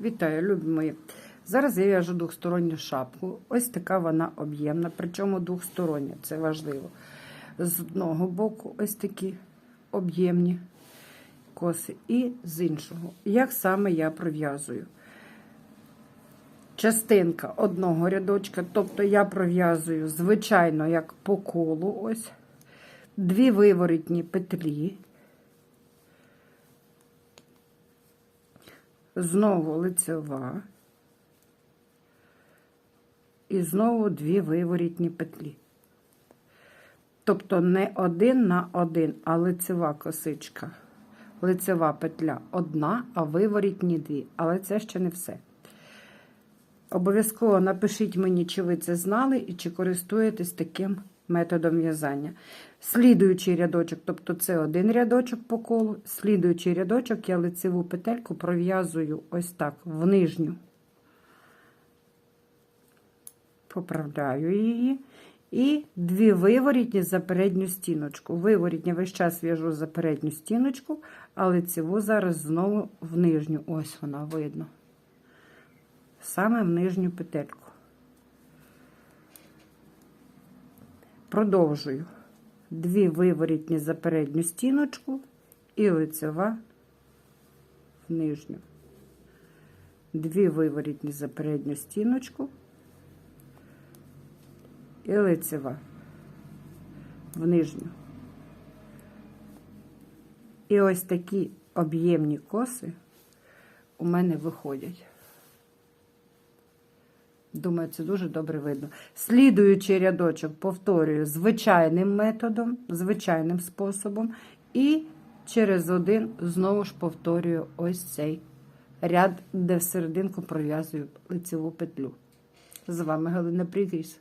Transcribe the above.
Вітаю, любі мої. Зараз я в'яжу двохсторонню шапку. Ось така вона об'ємна, причому двохстороння, це важливо. З одного боку, ось такі об'ємні коси, і з іншого. Як саме я пров'язую? Частинка одного рядочка, тобто я пров'язую, звичайно, як по колу, ось дві виворітні петлі. Знову лицева. І знову дві виворітні петлі. Тобто не один на один, а лицева косичка. Лицева петля одна, а виворітні дві. Але це ще не все. Обов'язково напишіть мені, чи ви це знали і чи користуєтесь таким методом в'язання. Слідуючий рядочок, тобто це один рядочок по колу, слідуючий рядочок я лицеву петельку пров'язую ось так в нижню. Поправляю її. І дві виворітні за передню стіночку. Виворітні весь час в'яжу за передню стіночку, а лицеву зараз знову в нижню. Ось вона видно. Саме в нижню петельку. Продовжую. Дві виворітні за передню стіночку і лицева в нижню. Дві виворітні за передню стіночку і лицева в нижню. І ось такі об'ємні коси у мене виходять. Думаю, це дуже добре видно. Слідуючий рядочок повторюю звичайним методом, звичайним способом. І через один знову ж повторюю ось цей ряд, де всерединку серединку пров'язую лицеву петлю. З вами Галина Пригріс.